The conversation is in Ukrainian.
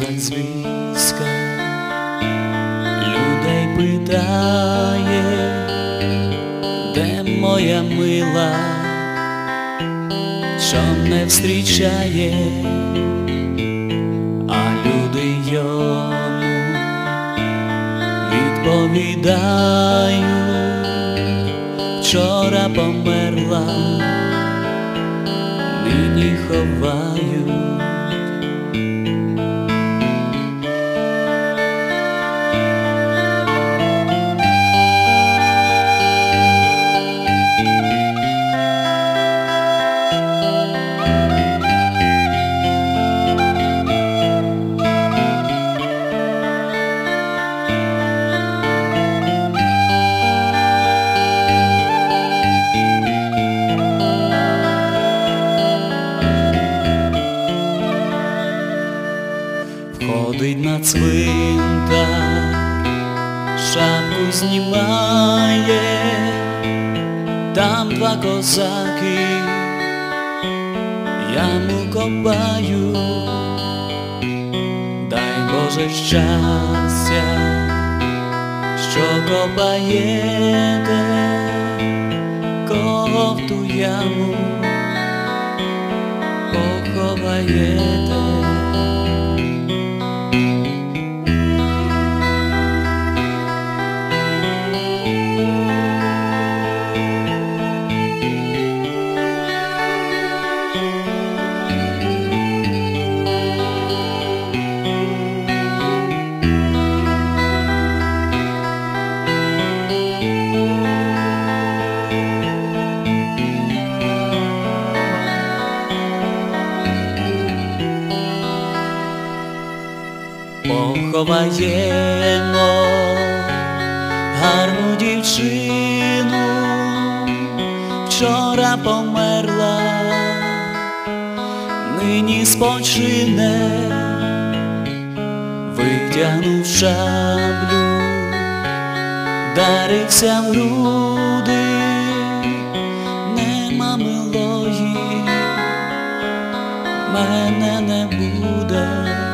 Козак людей питає, де моя мила, що не встрічає, а люди йому відповідають, вчора померла, нині ховають. Ходить на цвинтар, шапку знімає, там два козаки, яму копаю, дай Боже щастя, що копаєте, кого в ту яму поховаєте. Поховаємо гарну дівчину, вчора померла, нині спочине, витягнув шаблю, дарився в груди, нема милої, мене не буде.